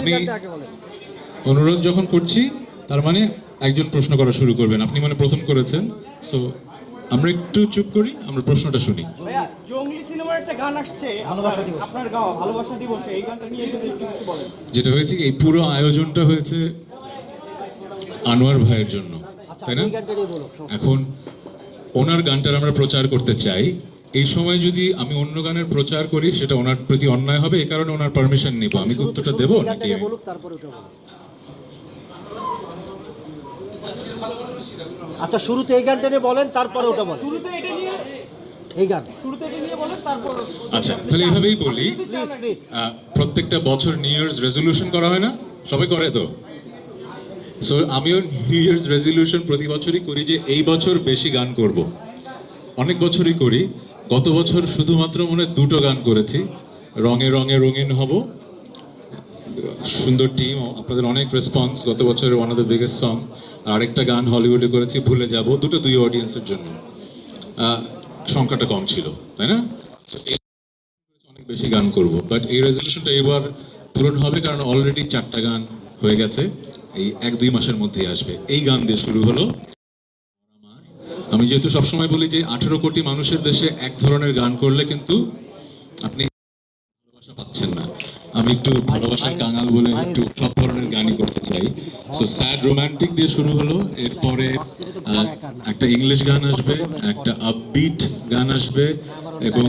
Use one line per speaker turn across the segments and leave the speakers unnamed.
আমি অনুরোধ যখন করছি তার মানে একজন প্রশ্ন করা শুরু করবেন। আপনি মানে প্রথম করেছেন সো আমরা একটু চুপ করি আমরা প্রশ্নটা শুনি।
জঙ্গলি সিনেমার একটা গান আসছে।
ভালোবাসা দিবস।
আপনার গাওয়া ভালোবাসা দিবসে এই গানটা নিয়ে একটু কিছু বলেন।
যেটা হয়েছে এই পুরো আয়োজনটা হয়েছে আনোয়ার ভাইয়ের জন্য
আচ্ছা
তাই না? এখন ওনার গানটার আমরা প্রচার করতে চাই। এই সময় যদি আমি অন্য গানের প্রচার করি সেটা ওনার প্রতি অন্যায় হবে এই কারণে ওনার পারমিশন নিব। আমি কি
শুরু-
উত্তরটা দেবো নাকি
আচ্ছা শুরুতে এই গানটা নিয়ে বলেন তারপরে ওটা বলেন।
শুরুতে এটা নিয়ে
এই গান।
শুরুতে এটা নিয়ে বলেন তারপর
আচ্ছা তাহলে এইভাবেই বলি। প্রত্যেকটা বছর নিউ ইয়ার্স রেজলিউশন করা হয় না? সবাই করে তো? সো আমিও নিউ ইয়ার্স রেজলিউশন প্রতি বছরই করি যে এই বছর বেশি গান করব। অনেক বছরই করি। গত বছর শুধুমাত্র মনে দুটো গান করেছি। রঙে রঙে রঙিন হব। সুন্দর টিম আপনাদের অনেক রেসপন্স গত বছরের one of the biggest song আরেকটা গান হলিউডে করেছি, ভুলে যাব। দুটো দুই অডিয়েন্সের জন্য। সংখ্যাটা কম ছিল, তাই না? অনেক বেশি গান করব বাট এই রেজলিউশনটা এবার পূরণ হবে, কারণ অলরেডি চারটা গান হয়ে গেছে। এই এক দুই মাসের মধ্যেই আসবে। এই গান দিয়ে শুরু হলো। আমি যেহেতু সবসময় বলি যে আঠেরো কোটি মানুষের দেশে এক ধরনের গান করলে কিন্তু আপনি ভালোবাসা পাচ্ছেন না। আমি একটু ভালোবাসার কাঙাল বলে একটু সব ধরনের গানই করতে চাই। সো স্যাড রোমান্টিক দিয়ে শুরু হলো। এরপরে একটা ইংলিশ গান আসবে একটা আপবিট গান আসবে এবং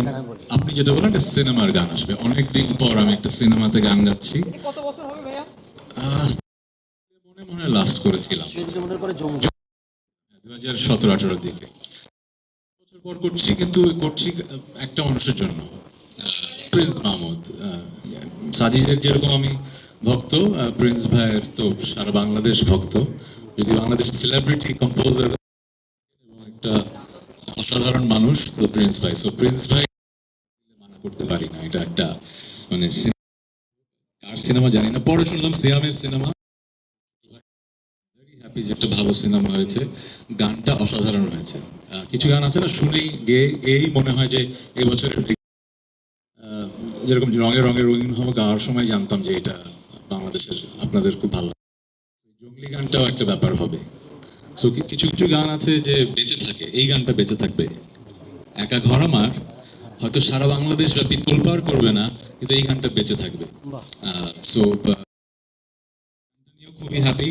আপনি যেটা বলেন একটা সিনেমার গান আসবে। অনেকদিন পর আমি একটা সিনেমাতে গান গাচ্ছি।
কত বছর হবে ভাইয়া?
আহ, মনে মনে লাস্ট করেছিলাম
সেদিকে মনে করে জঙ্গলি
হাজার সতেরো আঠারোর দিকে। বছর পর করছি, কিন্তু করছি একটা মানুষের জন্য। প্রিন্স মাহমুদ সাজিদের যেরকম আমি ভক্ত প্রিন্স ভাইয়ের তো সারা বাংলাদেশ ভক্ত। যদি বাংলাদেশ সেলিব্রিটি কম্পোজার একটা অসাধারণ মানুষ, তো প্রিন্স ভাই। সো প্রিন্স ভাই মানা করতে পারি না। এটা একটা মানে কার সিনেমা জানি না। পরে শুনলাম সিয়ামের সিনেমা। যে একটা ভালো সিনেমা হয়েছে গানটা অসাধারণ হয়েছে। কিছু গান আছে না শুনেই গেয়ে গেয়েই মনে হয় যে যেরকম রঙে রঙে রঙিন গাওয়ার সময় জানতাম যে এটা বাংলাদেশের আপনাদের খুব ভালো জঙ্গলি গানটাও একটা ব্যাপার হবে। সো কিছু কিছু গান আছে যে বেঁচে থাকে এই গানটা বেঁচে থাকবে। একা ঘর আমার হয়তো সারা বাংলাদেশ ব্যাপী তোলপার করবে না কিন্তু এই গানটা বেঁচে থাকবে। সো নিয়েও হ্যাপি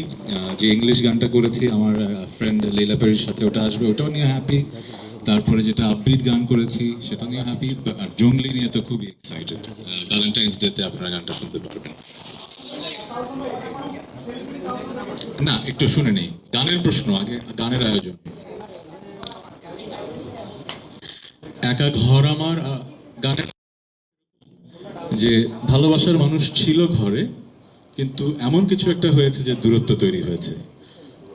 যে ইংলিশ গানটা করেছি, আমার ফ্রেন্ড লীলা পেরির সাথে ওটা আসবে, ওটাও নিয়ে হ্যাপি তারপরে যেটা আপবিট গান করেছি, সেটা নিয়ে হ্যাপি আর জঙ্গলি নিয়ে তো খুবই এক্সাইটেড ভ্যালেন্টাইন্স ডেতে আপনারা গানটা শুনতে পারবেন। না, একটু শুনে নেই। গানের প্রশ্ন, আগে গানের আয়োজন। একা ঘর আমার গানের যে ভালোবাসার মানুষ ছিল ঘরে কিন্তু এমন কিছু একটা হয়েছে যে দূরত্ব তৈরি হয়েছে।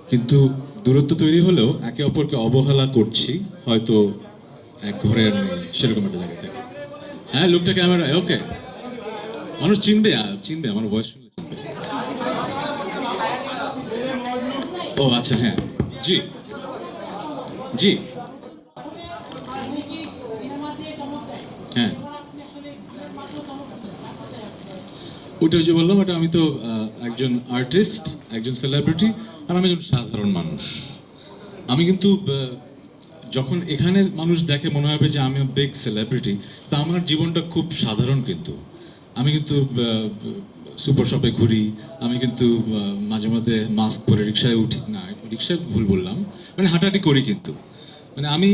কিন্তু দূরত্ব তৈরি হলেও একে অপরকে অবহেলা করছি, হয়তো এক ঘরে আর নেই সেরকম একটা জায়গা থেকে। হ্যাঁ লোকটা ক্যামেরা ওকে। মানুষ চিনবে চিনবে, আমার ভয়েস শুনলে চিনবে। ও আচ্ছা হ্যাঁ। জি। জি। হ্যাঁ। ওটা যে বললাম ওটা আমি তো একজন আর্টিস্ট একজন সেলিব্রিটি আর আমি একজন সাধারণ মানুষ। আমি কিন্তু যখন এখানে মানুষ দেখে মনে হবে যে আমি বিগ সেলিব্রিটি তা আমার জীবনটা খুব সাধারণ কিন্তু। আমি কিন্তু সুপার শপে ঘুরি, আমি কিন্তু মাঝে মধ্যে মাস্ক পরে রিক্সায় উঠি, না, রিক্সায় ভুল বললাম মানে হাঁটাহাঁটি করি কিন্তু। মানে আমি